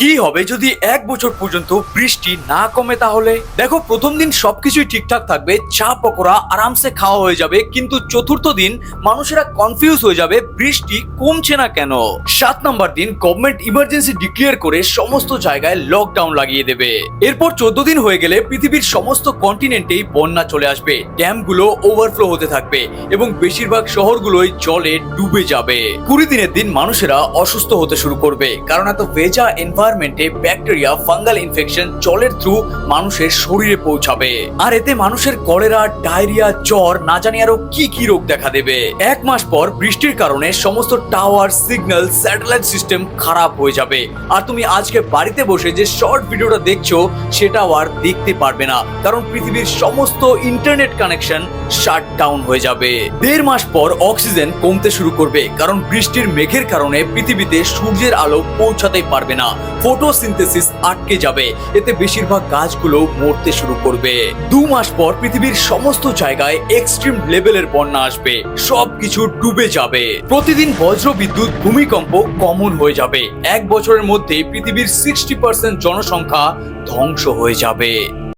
কি হবে যদি এক বছর পর্যন্ত বৃষ্টি না কমে তাহলে? দেখো, প্রথম দিন সবকিছুই ঠিকঠাক থাকবে, চা, পকোড়া আরামসে খাওয়া হয়ে যাবে, কিন্তু চতুর্থ দিন মানুষেরা কনফিউজ হয়ে যাবে, বৃষ্টি কমছে না কেন? সাত নম্বর দিন গভর্নমেন্ট ইমার্জেন্সি ডিক্লেয়ার করে সমস্ত জায়গায় লকডাউন লাগিয়ে দেবে। এরপর চোদ্দ দিন হয়ে গেলে পৃথিবীর সমস্ত কন্টিনেন্টেই বন্যা চলে আসবে, ড্যামগুলো ওভারফ্লো হতে থাকবে এবং বেশিরভাগ শহরগুলোই জলে ডুবে যাবে। কুড়ি দিনের দিন মানুষেরা অসুস্থ হতে শুরু করবে, কারণ এত ভেজা এনভায়রনমেন্টে ব্যাকটেরিয়া ফাঙ্গাল ইনফেকশন জলের থ্রু মানুষের শরীরে পৌঁছাবে। আর এতে মানুষের কলেরা ডায়রিয়া জ্বর, না জানি আরও কি কি রোগ দেখা দেবে। এক মাস পর বৃষ্টির কারণে সমস্ত টাওয়ার সিগন্যাল স্যাটেলাইট সিস্টেম খারাপ হয়ে যাবে। আর তুমি আজকে বাড়িতে বসে যে শর্ট ভিডিওটা দেখছ, সেটাও আর দেখতে পারবে না। কারণ পৃথিবীর সমস্ত ইন্টারনেট কানেকশন শাট ডাউন হয়ে যাবে। দেড় মাস পর অক্সিজেন কমতে শুরু করবে। কারণ বৃষ্টির মেঘের কারণে পৃথিবীতে সূর্যের আলো পৌঁছাতে পারবে না। ফটোসিনথেসিস আটকে যাবে। এতে বেশিরভাগ গাছগুলো মরতে শুরু করবে। দু মাস পর পৃথিবীর সমস্ত জায়গায় এক্সট্রিম লেভেলের বন্যা আসবে। সবকিছু ডুবে যাবে। প্রতিদিন বজ্র বিদ্যুৎ ভূমিকম্প কমন হয়ে যাবে। এক বছরের মধ্যে পৃথিবীর সিক্সটি পার্সেন্ট জনসংখ্যা ধ্বংস হয়ে যাবে।